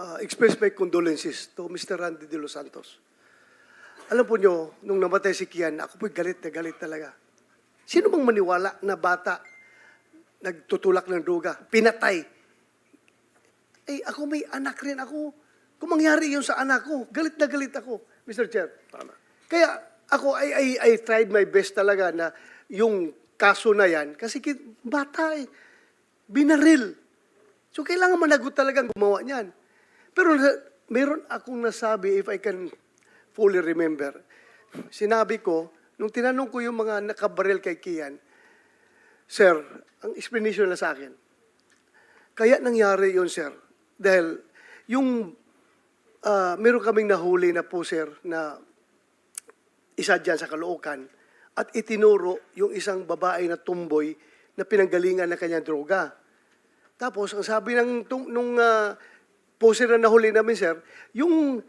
uh, express my condolences to Mr. Randy De Los Santos. Alam po nyo, nung namatay si Kian, ako po'y galit na galit talaga. Sino bang maniwala na bata nagtutulak ng droga, pinatay? Eh, ako may anak rin ako. Kung mangyari yun sa anak ko, galit na galit ako, Mr. Chair. Tama. Kaya ako, I, I, I tried my best talaga na yung kaso na yan, kasi bata eh, binaril. So kailangan managot talagang gumawa niyan. Pero na- meron akong nasabi, if I can fully remember, sinabi ko, nung tinanong ko yung mga nakabaril kay Kian, Sir, ang explanation na sa akin, kaya nangyari yun, sir, dahil yung ah, meron kaming nahuli na po, sir, na isa dyan sa Caloocan at itinuro yung isang babae na tumboy na pinanggalingan ng kanyang droga. Tapos, ang sabi ng nung uh, poser na nahuli namin, sir, yung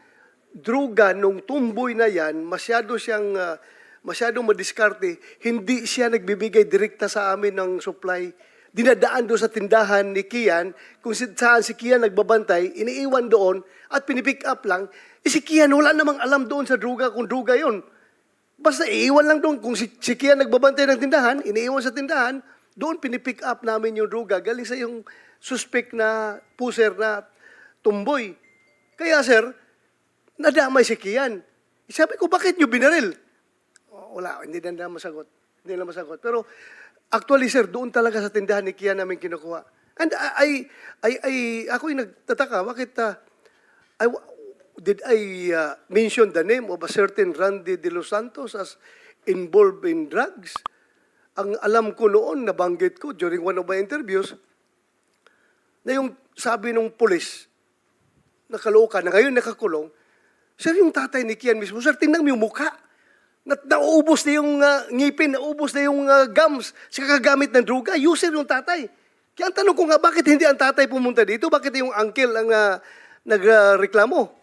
droga nung tumboy na yan, masyado siyang, ah, masyado madiskarte, hindi siya nagbibigay direkta sa amin ng supply. Dinadaan doon sa tindahan ni Kian, kung saan si Kian nagbabantay, iniiwan doon at pinipick up lang. Eh si Kian wala namang alam doon sa droga kung droga yon. Basta iiwan lang doon. Kung si, si Kian nagbabantay ng tindahan, iniiwan sa tindahan, doon pinipick up namin yung droga galing sa yung suspect na puser na tumboy. Kaya sir, nadamay si Kian. Sabi ko, bakit nyo binaril? Oh, wala, hindi na nila masagot. Hindi na masagot. Pero actually sir, doon talaga sa tindahan ni Kian namin kinukuha. And I, I, I, ako'y nagtataka, bakit uh, I, did I uh, mention the name of a certain Randy De Los Santos as involved in drugs? Ang alam ko noon, nabanggit ko during one of my interviews, na yung sabi ng pulis, na Caloocan, na ngayon nakakulong, sir, yung tatay ni Kian mismo, sir, tingnan mo yung mukha. Na, nauubos na yung uh, ngipin, nauubos na yung uh, gums sa kakagamit ng droga. User yung tatay. Kaya ang tanong ko nga, bakit hindi ang tatay pumunta dito? Bakit yung uncle ang uh, nagreklamo?